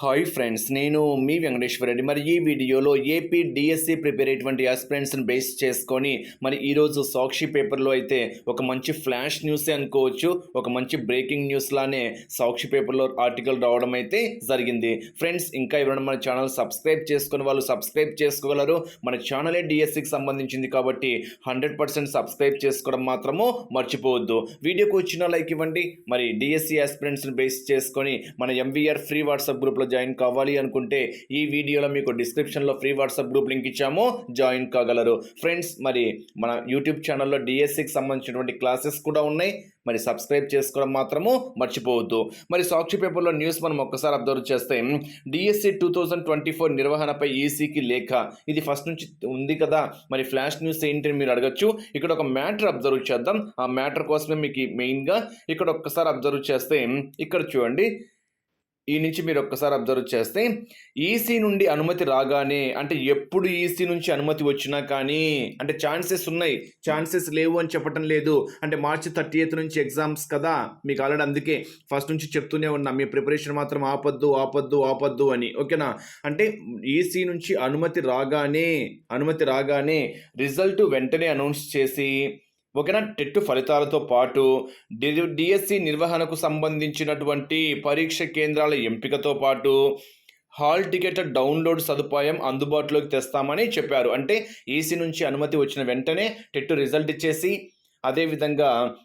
Hi friends నేను మీ వెంకటేశ్వర రెడ్డి. మరి ఈ వీడియోలో ఏపీ డిఎస్సి ప్రిపేర్ అయ్యేటువంటి ఆస్పిరెంట్స్ని బేస్ చేసుకొని మరి ఈరోజు సాక్షి పేపర్లో అయితే ఒక మంచి ఫ్లాష్ న్యూసే అనుకోవచ్చు. ఒక మంచి బ్రేకింగ్ న్యూస్ లానే సాక్షి పేపర్లో ఆర్టికల్ రావడం అయితే జరిగింది. ఫ్రెండ్స్ ఇంకా ఎవరైనా మన ఛానల్ సబ్స్క్రైబ్ చేసుకుని వాళ్ళు సబ్స్క్రైబ్ చేసుకోగలరు. మన ఛానలే డిఎస్సికి సంబంధించింది కాబట్టి హండ్రెడ్ పర్సెంట్ సబ్స్క్రైబ్ చేసుకోవడం మాత్రము మర్చిపోవద్దు. వీడియోకి వచ్చిన లైక్ ఇవ్వండి. మరి డిఎస్సి ఆస్పిరెంట్స్ని బేస్ చేసుకొని మన ఎంవీఆర్ ఫ్రీ వాట్సాప్ గ్రూప్లో జాయిన్ కావాలి అనుకుంటే ఈ వీడియోలో మీకు డిస్క్రిప్షన్లో ఫ్రీ వాట్సాప్ గ్రూప్ లింక్ ఇచ్చాము. జాయిన్ కాగలరు. ఫ్రెండ్స్ మరి మన యూట్యూబ్ ఛానల్లో డిఎస్సికి సంబంధించినటువంటి క్లాసెస్ కూడా ఉన్నాయి. మరి సబ్స్క్రైబ్ చేసుకోవడం మాత్రము మర్చిపోవద్దు. మరి సాక్షి పేపర్లో న్యూస్ మనం ఒక్కసారి అబ్జర్వ్ చేస్తే DSC two thousand twenty four నిర్వహణపై ఈసీకి లేఖ. ఇది ఫస్ట్ నుంచి ఉంది కదా. మరి ఫ్లాష్ న్యూస్ ఏంటి అని మీరు అడగచ్చు. ఇక్కడ ఒక మ్యాటర్ అబ్జర్వ్ చేద్దాం. ఆ మ్యాటర్ కోసమే మీకు మెయిన్గా ఇక్కడ ఒక్కసారి అబ్జర్వ్ చేస్తే ఇక్కడ చూడండి. ఈ నుంచి మీరు ఒక్కసారి అబ్జర్వ్ చేస్తే ఈసీ నుండి అనుమతి రాగానే అంటే ఎప్పుడు ఈసీ నుంచి అనుమతి వచ్చినా కానీ అంటే ఛాన్సెస్ ఉన్నాయి. ఛాన్సెస్ లేవు అని చెప్పటం లేదు. అంటే మార్చి థర్టీ ఎయిత్ నుంచి ఎగ్జామ్స్ కదా మీకు ఆల్రెడీ అందుకే ఫస్ట్ నుంచి చెప్తూనే ఉన్నా. మీ ప్రిపరేషన్ మాత్రం ఆపద్దు ఆపద్దు ఆపద్దు అని. ఓకేనా? అంటే ఈసీ నుంచి అనుమతి రాగానే అనుమతి రాగానే రిజల్ట్ వెంటనే అనౌన్స్ చేసి ఓకేనా టెట్ ఫలితాలతో పాటు డి డిఎస్సి నిర్వహణకు సంబంధించినటువంటి పరీక్ష కేంద్రాల ఎంపికతో పాటు హాల్ టికెట్ డౌన్లోడ్ సదుపాయం అందుబాటులోకి తెస్తామని చెప్పారు. అంటే ఈసీ నుంచి అనుమతి వచ్చిన వెంటనే టెట్ రిజల్ట్ ఇచ్చేసి అదేవిధంగా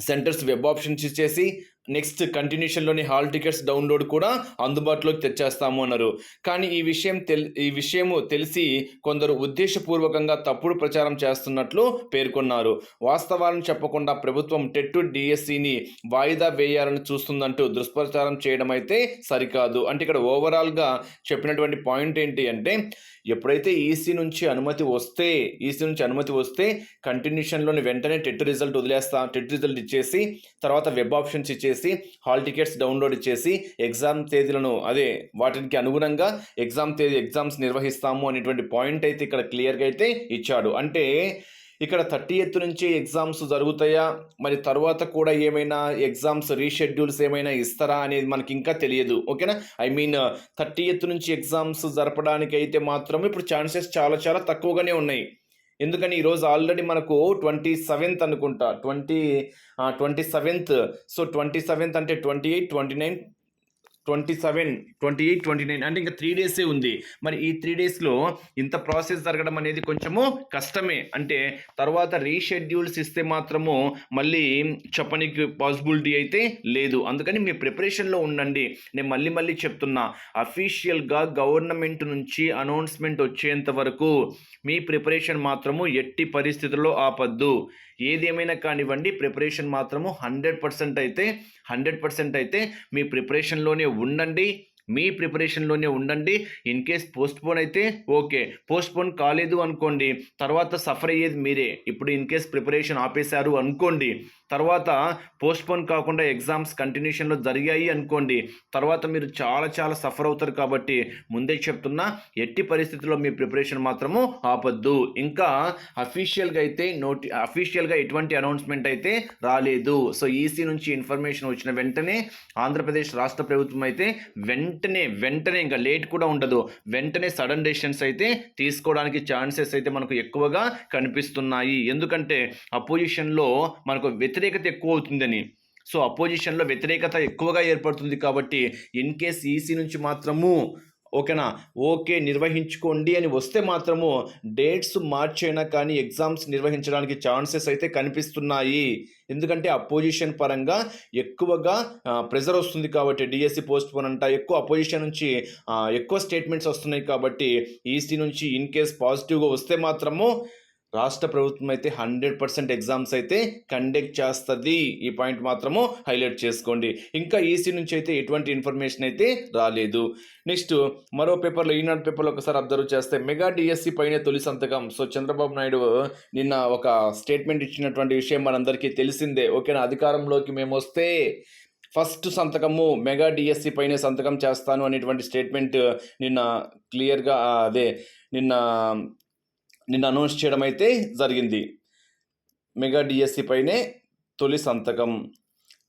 సెంటర్స్ వెబ్ ఆప్షన్స్ ఇచ్చేసి నెక్స్ట్ కంటిన్యూషన్లోని హాల్ టికెట్స్ డౌన్లోడ్ కూడా అందుబాటులోకి తెచ్చేస్తాము అన్నారు. కానీ ఈ విషయం తెల్ ఈ విషయము తెలిసి కొందరు ఉద్దేశపూర్వకంగా తప్పుడు ప్రచారం చేస్తున్నట్లు పేర్కొన్నారు. వాస్తవాలను చెప్పకుండా ప్రభుత్వం టెట్టు డిఎస్సిని వాయిదా వేయాలని చూస్తుందంటూ దుష్ప్రచారం చేయడం అయితే సరికాదు. అంటే ఇక్కడ ఓవరాల్గా చెప్పినటువంటి పాయింట్ ఏంటి అంటే ఎప్పుడైతే ఈసీ నుంచి అనుమతి వస్తే ఈసీ నుంచి అనుమతి వస్తే కంటిన్యూషన్లోని వెంటనే టెట్ రిజల్ట్ వదిలేస్తా టెట్ రిజల్ట్ ఇచ్చేసి తర్వాత వెబ్ ఆప్షన్స్ ఇచ్చేసి హాల్ టికెట్స్ డౌన్లోడ్ ఇచ్చేసి ఎగ్జామ్ తేదీలను అదే వాటికి అనుగుణంగా ఎగ్జామ్ తేదీ ఎగ్జామ్స్ నిర్వహిస్తాము అనేటువంటి పాయింట్ అయితే ఇక్కడ క్లియర్గా అయితే ఇచ్చాడు. అంటే ఇక్కడ థర్టీ ఎయిత్ నుంచి ఎగ్జామ్స్ జరుగుతాయా? మరి తర్వాత కూడా ఏమైనా ఎగ్జామ్స్ రీషెడ్యూల్స్ ఏమైనా ఇస్తారా అనేది మనకి ఇంకా తెలియదు. ఓకేనా? ఐ మీన్ థర్టీ ఎయిత్ నుంచి ఎగ్జామ్స్ జరపడానికి అయితే మాత్రం ఇప్పుడు ఛాన్సెస్ చాలా చాలా తక్కువగానే ఉన్నాయి. ఎందుకని ఈరోజు ఆల్రెడీ మనకు ట్వంటీ సెవెంత్ అనుకుంటా. Twenty twenty seventh. So twenty seventh అంటే twenty eight twenty nine twenty seven twenty eight twenty nine అంటే ఇంకా త్రీ డేసే ఉంది. మరి ఈ త్రీ డేస్లో ఇంత ప్రాసెస్ జరగడం అనేది కొంచెము కష్టమే. అంటే తర్వాత రీషెడ్యూల్స్ ఇస్తే మాత్రము మళ్ళీ చెప్పనికి పాసిబిలిటీ అయితే లేదు. అందుకని మీ ప్రిపరేషన్లో ఉండండి. నేను మళ్ళీ మళ్ళీ చెప్తున్నా. అఫీషియల్గా గవర్నమెంట్ నుంచి అనౌన్స్మెంట్ వచ్చేంత వరకు మీ ప్రిపరేషన్ మాత్రము ఎట్టి పరిస్థితుల్లో ఆపద్దు. ఏదేమైనా కానివ్వండి ప్రిపరేషన్ మాత్రము హండ్రెడ్ పర్సెంట్ అయితే హండ్రెడ్ పర్సెంట్ అయితే మీ ప్రిపరేషన్లోనే ఉండండి. మీ ప్రిపరేషన్లోనే ఉండండి. ఇన్ కేస్ పోస్ట్పోన్ అయితే ఓకే. పోస్ట్పోన్ కాలేదు అనుకోండి తర్వాత సఫర్ అయ్యేది మీరే. ఇప్పుడు ఇన్ కేస్ ప్రిపరేషన్ ఆపేశారు అనుకోండి తర్వాత పోస్ట్పోన్ కాకుండా ఎగ్జామ్స్ కంటిన్యూషన్లో జరిగాయి అనుకోండి తర్వాత మీరు చాలా చాలా సఫర్ అవుతారు కాబట్టి ముందే చెప్తున్నా ఎట్టి పరిస్థితుల్లో మీ ప్రిపరేషన్ మాత్రము ఆపద్దు. ఇంకా అఫీషియల్గా అయితే నోటి అఫీషియల్గా ఎటువంటి అనౌన్స్మెంట్ అయితే రాలేదు. సో ఈసీ నుంచి ఇన్ఫర్మేషన్ వచ్చిన వెంటనే ఆంధ్రప్రదేశ్ రాష్ట్ర ప్రభుత్వం అయితే వెంటనే వెంటనే వెంటనే ఇంకా లేట్ కూడా ఉండదు. వెంటనే సడన్ డెసిషన్స్ అయితే తీసుకోవడానికి ఛాన్సెస్ అయితే మనకు ఎక్కువగా కనిపిస్తున్నాయి. ఎందుకంటే అపోజిషన్లో మనకు వ్యతిరేకత ఎక్కువ అవుతుందని. సో అపోజిషన్లో వ్యతిరేకత ఎక్కువగా ఏర్పడుతుంది కాబట్టి ఇన్ కేస్ ఈసీ నుంచి మాత్రము ఓకేనా? ఓకే నిర్వహించుకోండి అని వస్తే మాత్రము డేట్స్ మార్చైనా కానీ ఎగ్జామ్స్ నిర్వహించడానికి ఛాన్సెస్ అయితే కనిపిస్తున్నాయి. ఎందుకంటే అపోజిషన్ పరంగా ఎక్కువగా ప్రెజర్ వస్తుంది కాబట్టి డిఎస్సి పోస్ట్ పోన్ అంట ఎక్కువ అపోజిషన్ నుంచి ఎక్కువ స్టేట్మెంట్స్ వస్తున్నాయి కాబట్టి ఈసీ నుంచి ఇన్ కేస్ పాజిటివ్గా వస్తే మాత్రము రాష్ట్ర ప్రభుత్వం అయితే హండ్రెడ్ పర్సెంట్ ఎగ్జామ్స్ అయితే కండక్ట్ చేస్తుంది. ఈ పాయింట్ మాత్రము హైలైట్ చేసుకోండి. ఇంకా ఈసీ నుంచి అయితే ఎటువంటి ఇన్ఫర్మేషన్ అయితే రాలేదు. నెక్స్ట్ మరో పేపర్లో ఈనాడు పేపర్లో ఒకసారి అబ్జర్వ్ చేస్తే మెగా డిఎస్సి పైన తొలి సంతకం. సో చంద్రబాబు నాయుడు నిన్న ఒక స్టేట్మెంట్ ఇచ్చినటువంటి విషయం మనందరికీ తెలిసిందే. ఓకేనా? అధికారంలోకి మేము వస్తే ఫస్ట్ సంతకము మెగా డిఎస్సి పైనే సంతకం చేస్తాను అనేటువంటి స్టేట్మెంట్ నిన్న క్లియర్గా అదే నిన్న నిన్న అనౌన్స్ చేయడం అయితే జరిగింది. మెగా డిఎస్సి పైనే తొలి సంతకం.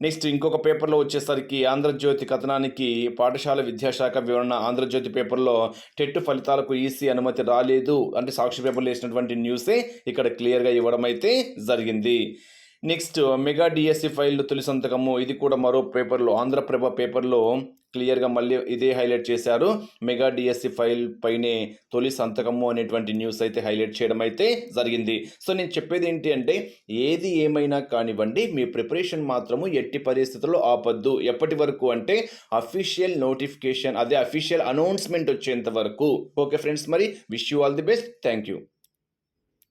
నెక్స్ట్ ఇంకొక పేపర్లో వచ్చేసరికి ఆంధ్రజ్యోతి కథనానికి పాఠశాల విద్యాశాఖ వివరణ ఆంధ్రజ్యోతి పేపర్లో టెట్ ఫలితాలకు ఈసీ అనుమతి రాలేదు అంటే సాక్షి పేపర్లో వేసినటువంటి న్యూసే ఇక్కడ క్లియర్గా ఇవ్వడం అయితే జరిగింది. నెక్స్ట్ మెగా డిఎస్సి ఫైల్ తొలి సంతకము. ఇది కూడా మరో పేపర్లో ఆంధ్రప్రభ పేపర్లో క్లియర్గా మళ్ళీ ఇదే హైలైట్ చేశారు. మెగా డిఎస్సి ఫైల్ పైనే తొలి సంతకము అనేటువంటి న్యూస్ అయితే హైలైట్ చేయడం అయితే జరిగింది. సో నేను చెప్పేది ఏంటి అంటే ఏది ఏమైనా కానివ్వండి మీ ప్రిపరేషన్ మాత్రము ఎట్టి పరిస్థితుల్లో ఆపద్దు. ఎప్పటి వరకు అంటే అఫీషియల్ నోటిఫికేషన్ అదే అఫీషియల్ అనౌన్స్మెంట్ వచ్చేంత వరకు. ఓకే ఫ్రెండ్స్ మరి wish you all the best. Thank you